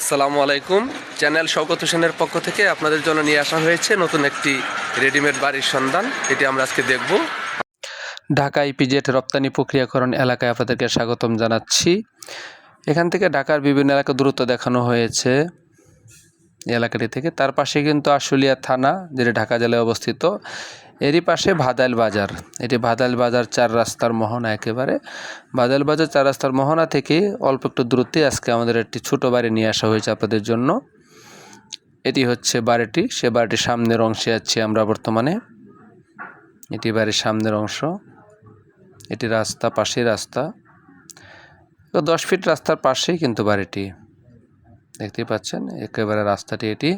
আসসালামু আলাইকুম। চ্যানেল শওকত হোসেনের পক্ষ থেকে আপনাদের জন্য নিয়ে আসা হয়েছে নতুন একটি রেডিমেড বাড়ির সন্ধান। এটি আমরা আজকে দেখব। ঢাকা ইপিজেট রপ্তানি প্রক্রিয়াকরণ এলাকায় আপনাদেরকে স্বাগতম জানাচ্ছি। এখান থেকে ঢাকার বিভিন্ন এলাকা দূরত্ব দেখানো হয়েছে। এলাকাটি থেকে। তার পাশে কিন্তু আশুলিয়া থানা, যেটি ঢাকা জেলায় অবস্থিত। এরই পাশে ভাদাইল বাজার। এটি ভাদাইল বাজার চার রাস্তার মোহনা একেবারে। ভাদাইল বাজার চার রাস্তার মোহনা থেকে অল্প একটু দূরত্বে আজকে আমাদের একটি ছোট বাড়ি নিয়ে আসা হয়েছে আপনাদের জন্য। এটি হচ্ছে বাড়িটি। সে বাড়িটির সামনের অংশে আছি আমরা বর্তমানে। এটি বাড়ির সামনের অংশ। এটি রাস্তা, পাশেই রাস্তা। তো দশ ফিট রাস্তার পাশেই কিন্তু বাড়িটি। দেখতেই পাচ্ছেন, একেবারে রাস্তাটি এটি।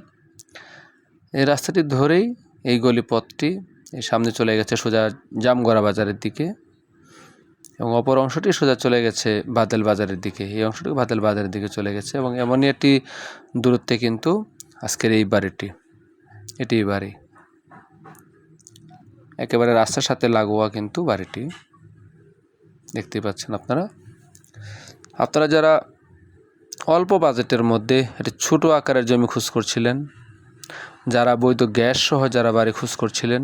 এই রাস্তাটি ধরেই এই গলিপথটি এই সামনে চলে গেছে সোজা জামগড়া বাজারের দিকে এবং অপর অংশটি সোজা চলে গেছে বাদেল বাজারের দিকে। এই অংশটি বাদেল বাজারের দিকে চলে গেছে এবং এমনই একটি দূরত্বে কিন্তু আজকের এই বাড়িটি, এটি বাড়ি। একেবারে রাস্তার সাথে লাগোয়া কিন্তু বাড়িটি। দেখতেই পাচ্ছেন আপনারা। আপনারা যারা অল্প বাজেটের মধ্যে একটি ছোট আকারের জমি খোঁজ করছিলেন। যারা বৈধ গ্যাস সহ যারা বাড়ি খোঁজ করছিলেন,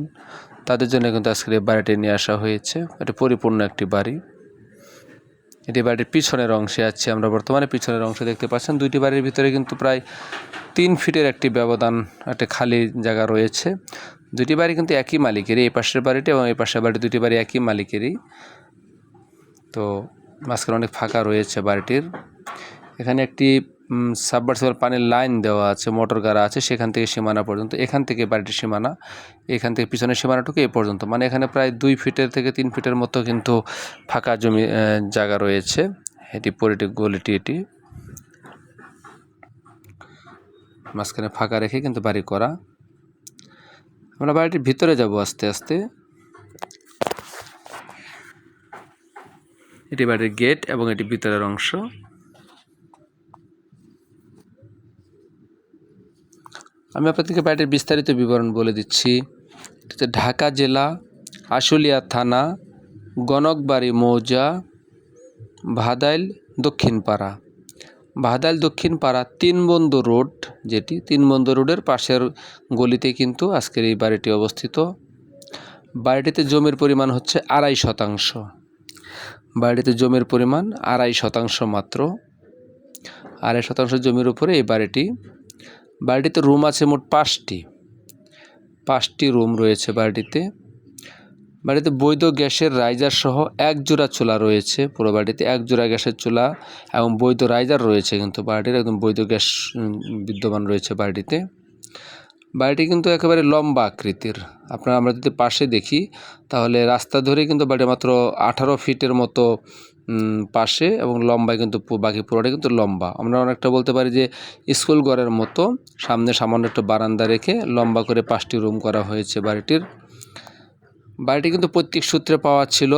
তাদের জন্য কিন্তু আজকের এই বাড়িটি নিয়ে আসা হয়েছে। এটি পরিপূর্ণ একটি বাড়ি। এটি বাড়ির পিছনের অংশে আছে। আমরা বর্তমানে পিছনের অংশে দেখতে পাচ্ছেন। দুইটি বাড়ির ভিতরে কিন্তু প্রায় তিন ফিটের একটি ব্যবধান, একটা খালি জায়গা রয়েছে। দুটি বাড়ি কিন্তু একই মালিকেরই, এই পাশের বাড়িটি এবং এই পাশের বাড়ি দুটি বাড়ি একই মালিকেরই। তো মাঝখানে অনেক ফাঁকা রয়েছে বাড়িটির। এখানে একটি সাবমার্সিবল পানির লাইন দেওয়া আছে, মোটর গাড়া আছে, সেখান থেকে সীমানা পর্যন্ত। এখান থেকে বাড়িটির সীমানা, এখান থেকে পিছনের সীমানাটুকু এ পর্যন্ত। মানে এখানে প্রায় দুই ফিটের থেকে তিন ফিটের মতো কিন্তু ফাঁকা জমি জায়গা রয়েছে। এটি পরিটি গলিটি, এটি। মাঝখানে ফাঁকা রেখে কিন্তু বাড়ি করা। আমরা বাড়িটির ভিতরে যাব আস্তে আস্তে। এটি বাড়ির গেট এবং এটি ভিতরের অংশ। আমি আপনাদেরকে বাড়িটির বিস্তারিত বিবরণ বলে দিচ্ছি। ঢাকা জেলা, আশুলিয়া থানা, গণকবাড়ি মৌজা, ভাদাইল দক্ষিণপাড়া। ভাদাইল দক্ষিণপাড়া তিন বন্ধু রোড যেটি তিন বন্ধু রোডের পাশের গলিতে কিন্তু আজকের এই বাড়িটি অবস্থিত। বাড়িটিতে জমির পরিমাণ হচ্ছে আড়াই শতাংশ। বাড়িতে জমির পরিমাণ আড়াই শতাংশ মাত্র। আড়াই শতাংশ জমির উপরে এই বাড়িটি বাড়িটিতে রুম আছে মোট পাঁচটি। পাঁচটি রুম রয়েছে বাড়িটিতে বাড়িতে বৈধ গ্যাসের রাইজার সহ এক জোড়া চুলা রয়েছে পুরো বাড়িতে, এক জোড়া গ্যাসের চুলা এবং বৈধ রাইজার রয়েছে কিন্তু বাড়িটির একদম বৈধ গ্যাস বিদ্যমান রয়েছে বাড়িটিতে বাড়িটি কিন্তু একেবারে লম্বা আকৃতির। আপনারা আমরা যদি পাশে দেখি তাহলে রাস্তা ধরে কিন্তু বাড়ি মাত্র আঠারো ফিটের মতো পাশে এবং লম্বায় কিন্তু বাকি পুরোটাই কিন্তু লম্বা। আমরা অনেকটা বলতে পারি যে স্কুল ঘরের মতো, সামনে সামান্য একটু বারান্দা রেখে লম্বা করে পাঁচটি রুম করা হয়েছে বাড়িটির। বাড়িটি কিন্তু প্রত্যেক সূত্রে পাওয়া ছিল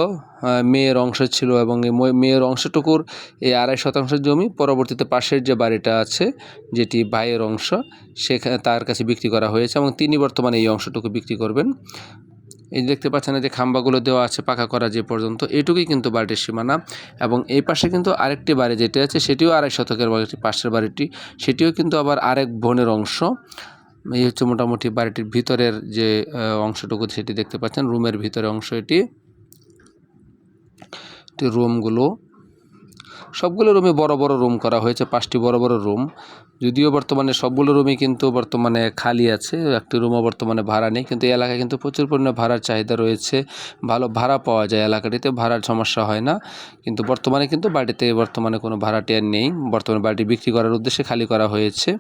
মেয়ের অংশ ছিল এবং মেয়ের অংশটুকুর এই আড়াই শতাংশ জমি পরবর্তীতে পাশের যে বাড়িটা আছে, যেটি ভাইয়ের অংশ সেখানে তার কাছে বিক্রি করা হয়েছে এবং তিনি বর্তমানে এই অংশটুকু বিক্রি করবেন। এই দেখতে পাচ্ছেন যে খাম্বাগুলো দেওয়া আছে পাকা করা যে পর্যন্ত, এটুকুই কিন্তু বাড়িটির সীমানা। এবং এই পাশে কিন্তু আরেকটি বাড়ি যেটি আছে, সেটিও আড়াই শতকের বাড়িটি পাশের বাড়িটি। সেটিও কিন্তু আবার আরেক বনের অংশ। এই হচ্ছে মোটামুটি বাড়িটির ভিতরের যে অংশটুকু সেটি দেখতে পাচ্ছেন, রুমের ভিতরে অংশ এটি। রুমগুলো সবগুলো রুমে বড় বড় রুম করা হয়েছে, পাঁচটি বড় বড় রুম। যদিও বর্তমানে সবগুলো রুমই কিন্তু বর্তমানে খালি আছে, একটি রুমও বর্তমানে ভাড়া নেই, কিন্তু এই এলাকায় কিন্তু প্রচুর পরিমাণে ভাড়ার চাহিদা রয়েছে। ভালো ভাড়া পাওয়া যায় এলাকাটিতে, ভাড়ার সমস্যা হয় না, কিন্তু বর্তমানে কিন্তু বাড়িতে বর্তমানে কোনো ভাড়াটি আর নেই। বর্তমানে বাড়িটি বিক্রি করার উদ্দেশ্যে খালি করা হয়েছে।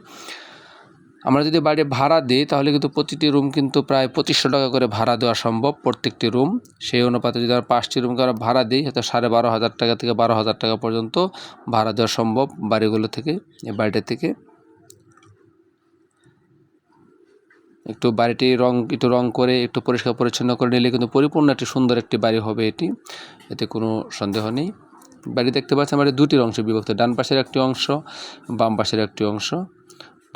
আমরা যদি বাড়ি ভাড়া দিই, তাহলে কিন্তু প্রতিটি রুম কিন্তু প্রায় পঁচিশশো টাকা করে ভাড়া দেওয়া সম্ভব প্রত্যেকটি রুম সেই অনুপাতে যদি আমরা পাঁচটি রুমকে আমরা ভাড়া দিই, হয়তো সাড়ে বারো হাজার টাকা থেকে বারো হাজার টাকা পর্যন্ত ভাড়া দেওয়া সম্ভব বাড়িগুলো থেকে, এই বাড়িটা থেকে। একটু বাড়িটি রং, একটু রং করে, একটু পরিষ্কার পরিচ্ছন্ন করে নিলে কিন্তু পরিপূর্ণ একটি সুন্দর একটি বাড়ি হবে এটি। এতে কোনো সন্দেহ নেই। বাড়ি দেখতে পাচ্ছেন বাড়ি দুটির অংশে বিভক্ত, ডান পাশের একটি অংশ, বাম পাশের একটি অংশ।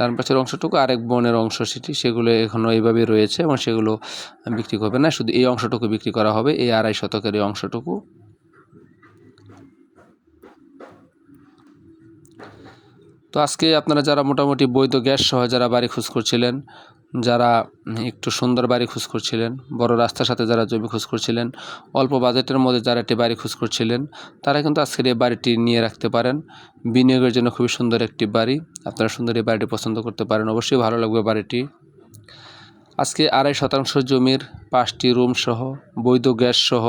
ডান পাশের অংশটুকু আরেক বনের অংশ সেটি, সেগুলো এখনও এইভাবে রয়েছে এবং সেগুলো বিক্রি করবে না। শুধু এই অংশটুকু বিক্রি করা হবে, এই আড়াই শতকের এই অংশটুকু। তো আজকে আপনারা যারা মোটামুটি বৈধ গ্যাস সহ যারা বাড়ি খোঁজ করছিলেন যারা একটু সুন্দর বাড়ি খোঁজ করছিলেন, বড় রাস্তার সাথে যারা জমি খোঁজ করছিলেন, অল্প বাজেটের মধ্যে যারা একটি বাড়ি খোঁজ করছিলেন, তারা কিন্তু আজকের এই বাড়িটি নিয়ে রাখতে পারেন। বিনিয়োগের জন্য খুবই সুন্দর একটি বাড়ি। আপনারা সুন্দর এই বাড়িটি পছন্দ করতে পারেন। অবশ্যই ভালো লাগবে বাড়িটি। আজকে আড়াই শতাংশ জমির পাঁচটি রুম সহ, বৈধ গ্যাস সহ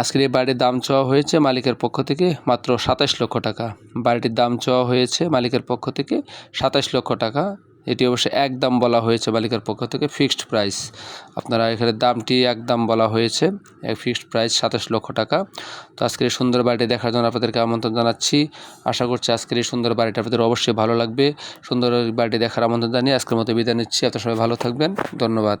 আজকের এই বাড়ির দাম চাওয়া হয়েছে মালিকের পক্ষ থেকে মাত্র সাতাশ লক্ষ টাকা। বাড়িটির দাম চাওয়া হয়েছে মালিকের পক্ষ থেকে সাতাশ লক্ষ টাকা। এটি অবশ্যই একদম বলা হয়েছে মালিকের পক্ষ থেকে, ফিক্সড প্রাইস। আপনারা এখানে দামটি একদম বলা হয়েছে, এক ফিক্সড প্রাইস সাতাশ লক্ষ টাকা। তো আজকের এই সুন্দর বাড়িটি দেখার জন্য আপনাদেরকে আমন্ত্রণ জানাচ্ছি। আশা করছি আজকের এই সুন্দর বাড়িটি আপনাদের অবশ্যই ভালো লাগবে। সুন্দর বাড়িটি দেখার আমন্ত্রণ জানিয়ে আজকের মতো বিদায় নিচ্ছি। আপনার সবাই ভালো থাকবেন। ধন্যবাদ।